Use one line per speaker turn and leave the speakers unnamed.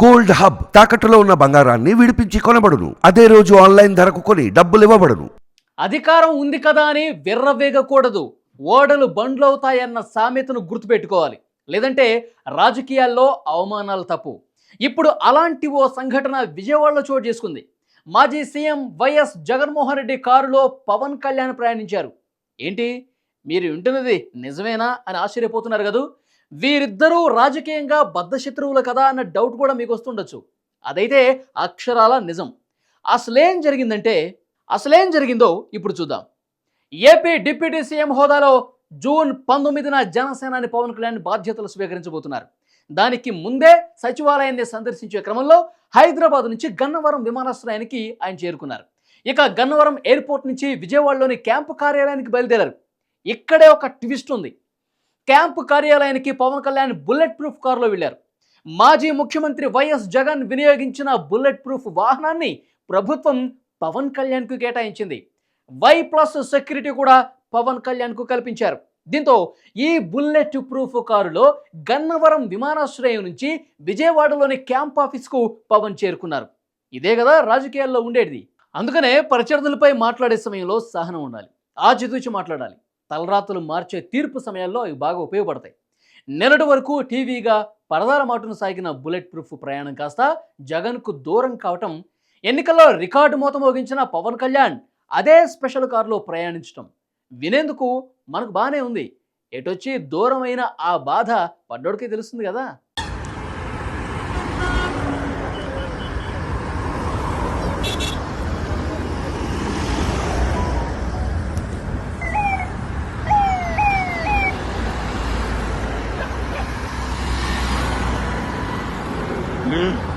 Gold hub తాకట్టులో ఉన్న బంగారాన్ని విడిపించి కొనబడును. అదే రోజు ఆన్లైన్ ధరకు కొని డబ్బులు ఇవ్వబడును.
అధికారం ఉంది కదా అని విర్రవేగకూడదు. ఓడలు బండ్లు అవుతాయన్న సామెతను గుర్తుపెట్టుకోవాలి. లేదంటే రాజకీయాల్లో అవమానాలు తప్పు. ఇప్పుడు అలాంటి ఓ సంఘటన విజయవాడలో చోటు చేసుకుంది. మాజీ సీఎం వైఎస్ జగన్మోహన్ రెడ్డి కారులో పవన్ కళ్యాణ్ ప్రయాణించారు. ఏంటి? మీరు వింటున్నది నిజమేనా అని ఆశ్చర్యపోతున్నారు కదూ? వీరిద్దరూ రాజకీయంగా బద్ధశత్రువులు కదా అన్న డౌట్ కూడా మీకు వస్తుండొచ్చు. అదైతే అక్షరాల నిజం. అసలేం జరిగిందంటే అసలేం జరిగిందో ఇప్పుడు చూద్దాం. ఏపీ డిప్యూటీ సీఎం హోదాలో జూన్ పంతొమ్మిదిన జనసేనాని పవన్ కళ్యాణ్ బాధ్యతలు స్వీకరించబోతున్నారు. దానికి ముందే సచివాలయాన్ని సందర్శించే క్రమంలో హైదరాబాద్ నుంచి గన్నవరం విమానాశ్రయానికి ఆయన చేరుకున్నారు. ఇక గన్నవరం ఎయిర్పోర్ట్ నుంచి విజయవాడలోని క్యాంపు కార్యాలయానికి బయలుదేరారు. ఇక్కడే ఒక ట్విస్ట్ ఉంది. క్యాంపు కార్యాలయానికి పవన్ కళ్యాణ్ బుల్లెట్ ప్రూఫ్ కారులో వెళ్ళారు. మాజీ ముఖ్యమంత్రి వైఎస్ జగన్ వినియోగించిన బుల్లెట్ ప్రూఫ్ వాహనాన్ని ప్రభుత్వం పవన్ కళ్యాణ్కు కేటాయించింది. వై ప్లస్ సెక్యూరిటీ కూడా పవన్ కళ్యాణ్కు కల్పించారు. దీంతో ఈ బుల్లెట్ ప్రూఫ్ కారులో గన్నవరం విమానాశ్రయం నుంచి విజయవాడలోని క్యాంప్ ఆఫీస్కు పవన్ చేరుకున్నారు. ఇదే కదా రాజకీయాల్లో ఉండేది. అందుకనే ప్రత్యర్థులపై మాట్లాడే సమయంలో సహనం ఉండాలి. ఆచితూచి మాట్లాడాలి. తలరాతులు మార్చే తీర్పు సమయాల్లో అవి బాగా ఉపయోగపడతాయి. నిన్నటి వరకు టీవీగా పరదాల మాటను సాగిన బుల్లెట్ ప్రూఫ్ ప్రయాణం కాస్త జగన్కు దూరం కావటం ఎన్నికల్లో రికార్డు మూత మోగించిన పవన్ కళ్యాణ్ అదే స్పెషల్ కారులో ప్రయాణించటం వినేందుకు మనకు బాగానే ఉంది. ఎటొచ్చి దూరమైన ఆ బాధ పడ్డోడికి తెలుస్తుంది కదా.
afternoon.